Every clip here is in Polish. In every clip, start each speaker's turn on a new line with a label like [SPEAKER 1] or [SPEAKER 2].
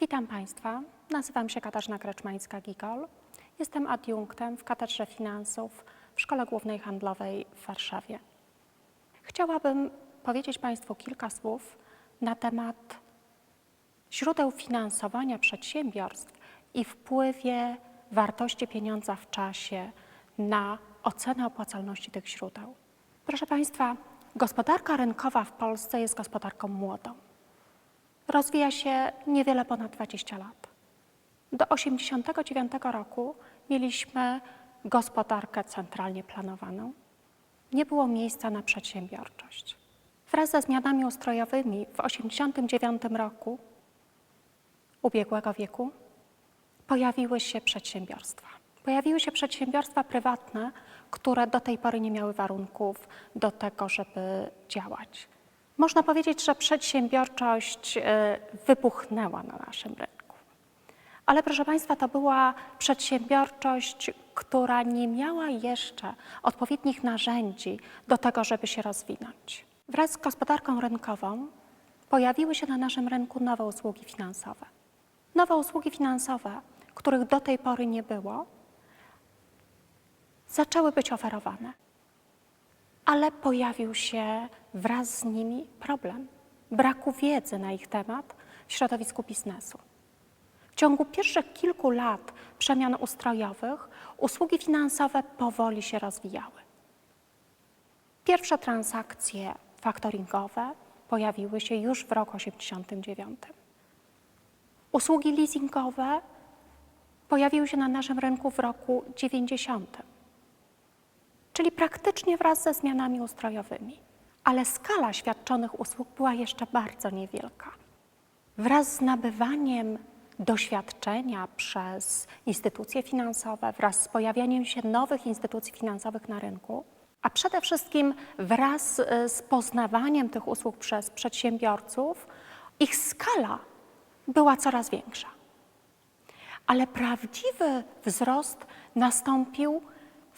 [SPEAKER 1] Witam Państwa. Nazywam się Katarzyna Kreczmańska-Gigol. Jestem adiunktem w Katedrze Finansów w Szkole Głównej Handlowej w Warszawie. Chciałabym powiedzieć Państwu kilka słów na temat źródeł finansowania przedsiębiorstw i wpływie wartości pieniądza w czasie na ocenę opłacalności tych źródeł. Proszę Państwa, gospodarka rynkowa w Polsce jest gospodarką młodą rozwija się niewiele ponad 20 lat. Do 1989 roku mieliśmy gospodarkę centralnie planowaną. Nie było miejsca na przedsiębiorczość. Wraz ze zmianami ustrojowymi w 1989 roku ubiegłego wieku pojawiły się przedsiębiorstwa. Pojawiły się przedsiębiorstwa prywatne, które do tej pory nie miały warunków do tego, żeby działać. Można powiedzieć, że przedsiębiorczość e, wybuchnęła na naszym rynku. Ale proszę Państwa, to była przedsiębiorczość, która nie miała jeszcze odpowiednich narzędzi do tego, żeby się rozwinąć. Wraz z gospodarką rynkową pojawiły się na naszym rynku nowe usługi finansowe. Nowe usługi finansowe, których do tej pory nie było, zaczęły być oferowane ale pojawił się wraz z nimi problem braku wiedzy na ich temat w środowisku biznesu. W ciągu pierwszych kilku lat przemian ustrojowych usługi finansowe powoli się rozwijały. Pierwsze transakcje faktoringowe pojawiły się już w roku 1989. Usługi leasingowe pojawiły się na naszym rynku w roku 90 czyli praktycznie wraz ze zmianami ustrojowymi. Ale skala świadczonych usług była jeszcze bardzo niewielka. Wraz z nabywaniem doświadczenia przez instytucje finansowe, wraz z pojawianiem się nowych instytucji finansowych na rynku, a przede wszystkim wraz e, z poznawaniem tych usług przez przedsiębiorców, ich skala była coraz większa. Ale prawdziwy wzrost nastąpił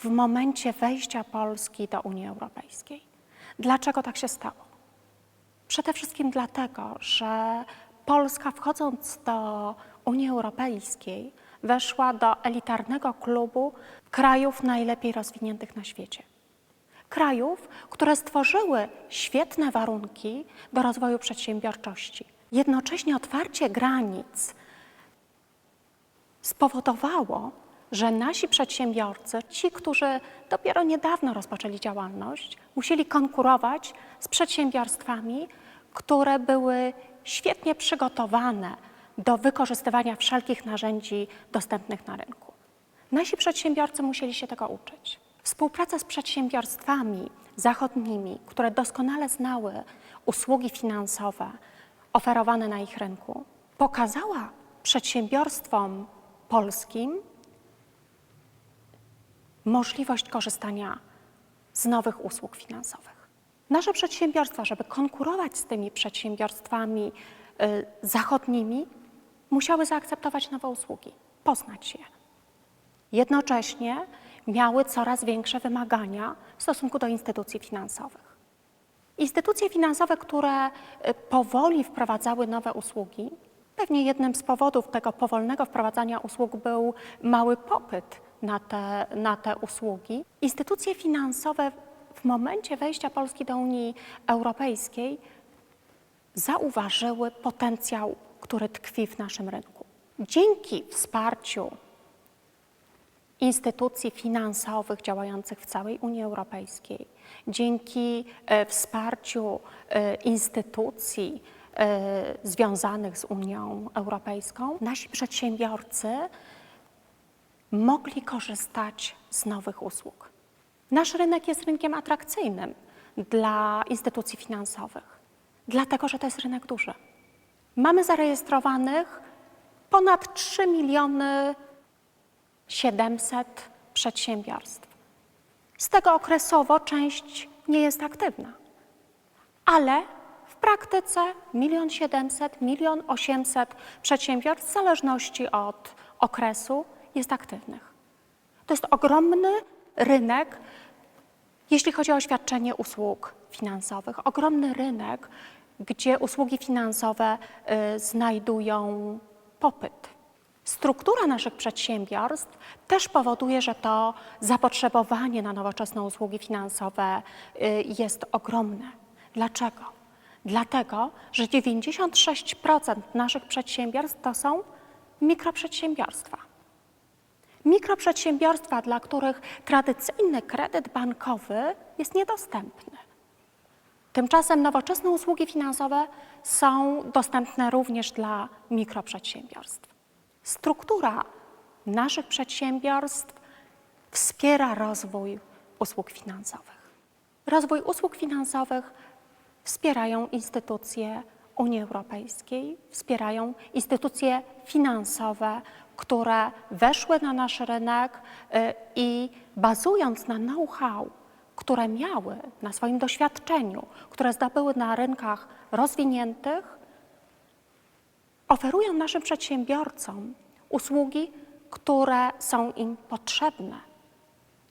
[SPEAKER 1] w momencie wejścia Polski do Unii Europejskiej. Dlaczego tak się stało? Przede wszystkim dlatego, że Polska wchodząc do Unii Europejskiej weszła do elitarnego klubu krajów najlepiej rozwiniętych na świecie. Krajów, które stworzyły świetne warunki do rozwoju przedsiębiorczości. Jednocześnie otwarcie granic spowodowało, że nasi przedsiębiorcy, ci, którzy dopiero niedawno rozpoczęli działalność, musieli konkurować z przedsiębiorstwami, które były świetnie przygotowane do wykorzystywania wszelkich narzędzi dostępnych na rynku. Nasi przedsiębiorcy musieli się tego uczyć. Współpraca z przedsiębiorstwami zachodnimi, które doskonale znały usługi finansowe oferowane na ich rynku, pokazała przedsiębiorstwom polskim, możliwość korzystania z nowych usług finansowych. Nasze przedsiębiorstwa, żeby konkurować z tymi przedsiębiorstwami y, zachodnimi, musiały zaakceptować nowe usługi, poznać je. Jednocześnie miały coraz większe wymagania w stosunku do instytucji finansowych. Instytucje finansowe, które y, powoli wprowadzały nowe usługi, pewnie jednym z powodów tego powolnego wprowadzania usług był mały popyt na te, na te usługi. Instytucje finansowe w momencie wejścia Polski do Unii Europejskiej zauważyły potencjał, który tkwi w naszym rynku. Dzięki wsparciu instytucji finansowych działających w całej Unii Europejskiej, dzięki e, wsparciu e, instytucji e, związanych z Unią Europejską, nasi przedsiębiorcy mogli korzystać z nowych usług. Nasz rynek jest rynkiem atrakcyjnym dla instytucji finansowych, dlatego że to jest rynek duży. Mamy zarejestrowanych ponad 3 miliony 700 przedsiębiorstw. Z tego okresowo część nie jest aktywna, ale w praktyce 1 700 1 800 przedsiębiorstw w zależności od okresu jest aktywnych. To jest ogromny rynek, Jeśli chodzi o świadczenie usług finansowych, ogromny rynek, gdzie usługi finansowe y, znajdują popyt. Struktura naszych przedsiębiorstw też powoduje, że to zapotrzebowanie na nowoczesne usługi finansowe y, jest ogromne. Dlaczego? Dlatego, że 96% naszych przedsiębiorstw to są mikroprzedsiębiorstwa. Mikroprzedsiębiorstwa, dla których tradycyjny kredyt bankowy jest niedostępny. Tymczasem nowoczesne usługi finansowe są dostępne również dla mikroprzedsiębiorstw. Struktura naszych przedsiębiorstw wspiera rozwój usług finansowych. Rozwój usług finansowych wspierają instytucje Unii Europejskiej, wspierają instytucje finansowe, które weszły na nasz rynek y, i bazując na know-how, które miały na swoim doświadczeniu, które zdobyły na rynkach rozwiniętych, oferują naszym przedsiębiorcom usługi, które są im potrzebne.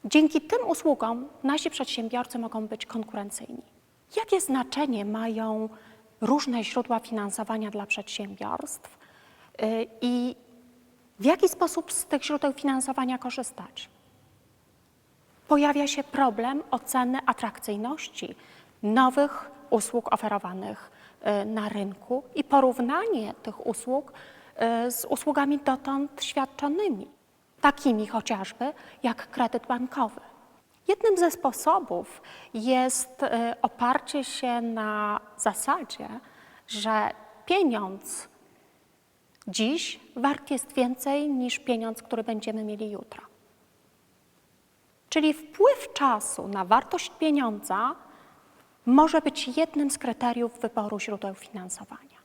[SPEAKER 1] Dzięki tym usługom nasi przedsiębiorcy mogą być konkurencyjni. Jakie znaczenie mają różne źródła finansowania dla przedsiębiorstw y, i w jaki sposób z tych źródeł finansowania korzystać? Pojawia się problem oceny atrakcyjności nowych usług oferowanych y, na rynku i porównanie tych usług y, z usługami dotąd świadczonymi, takimi chociażby jak kredyt bankowy. Jednym ze sposobów jest y, oparcie się na zasadzie, że pieniądz dziś wart jest więcej niż pieniądz, który będziemy mieli jutro. Czyli wpływ czasu na wartość pieniądza może być jednym z kryteriów wyboru źródeł finansowania.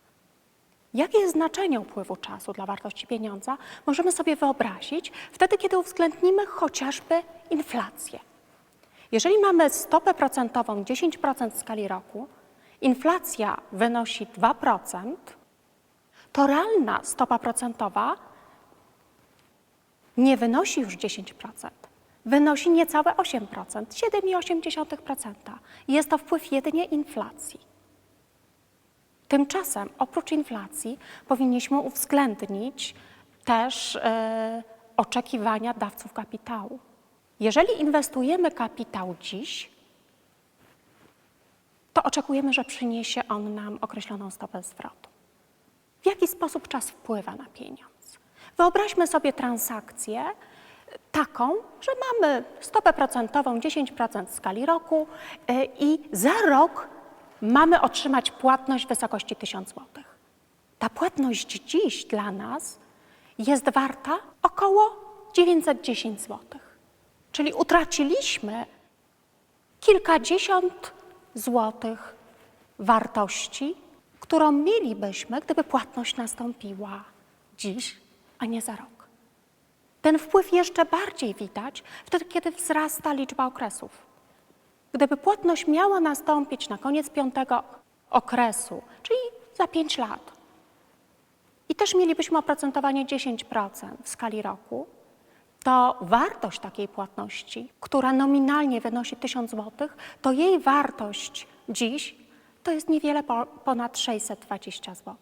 [SPEAKER 1] Jakie jest znaczenie upływu czasu dla wartości pieniądza, możemy sobie wyobrazić wtedy, kiedy uwzględnimy chociażby inflację. Jeżeli mamy stopę procentową 10% w skali roku, inflacja wynosi 2%, to realna stopa procentowa nie wynosi już 10%, wynosi niecałe 8%, 7,8%. Jest to wpływ jedynie inflacji. Tymczasem oprócz inflacji powinniśmy uwzględnić też e, oczekiwania dawców kapitału. Jeżeli inwestujemy kapitał dziś, to oczekujemy, że przyniesie on nam określoną stopę zwrotu. W jaki sposób czas wpływa na pieniądz? Wyobraźmy sobie transakcję taką, że mamy stopę procentową 10% w skali roku y, i za rok mamy otrzymać płatność w wysokości 1000 zł. Ta płatność dziś dla nas jest warta około 910 zł. Czyli utraciliśmy kilkadziesiąt złotych wartości, którą mielibyśmy, gdyby płatność nastąpiła dziś, a nie za rok. Ten wpływ jeszcze bardziej widać wtedy, kiedy wzrasta liczba okresów. Gdyby płatność miała nastąpić na koniec piątego okresu, czyli za 5 lat, i też mielibyśmy oprocentowanie 10% w skali roku, to wartość takiej płatności, która nominalnie wynosi 1000 zł, to jej wartość dziś to jest niewiele po, ponad 620 zł.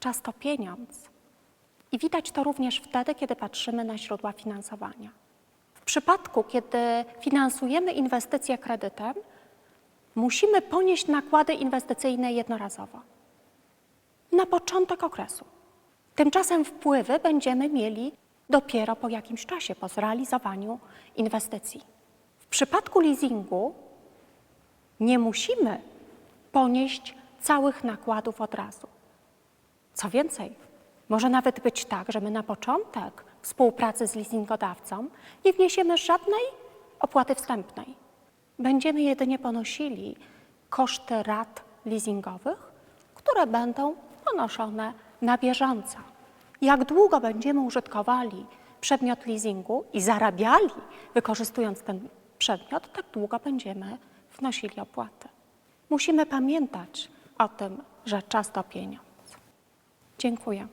[SPEAKER 1] Czas to pieniądz. I widać to również wtedy, kiedy patrzymy na źródła finansowania. W przypadku, kiedy finansujemy inwestycje kredytem, musimy ponieść nakłady inwestycyjne jednorazowo. Na początek okresu. Tymczasem wpływy będziemy mieli dopiero po jakimś czasie, po zrealizowaniu inwestycji. W przypadku leasingu nie musimy ponieść całych nakładów od razu. Co więcej, może nawet być tak, że my na początek współpracy z leasingodawcą nie wniesiemy żadnej opłaty wstępnej. Będziemy jedynie ponosili koszty rat leasingowych, które będą ponoszone na bieżąco. Jak długo będziemy użytkowali przedmiot leasingu i zarabiali, wykorzystując ten przedmiot, tak długo będziemy wnosili opłaty. Musimy pamiętać o tym, że czas to pieniądz. Dziękuję.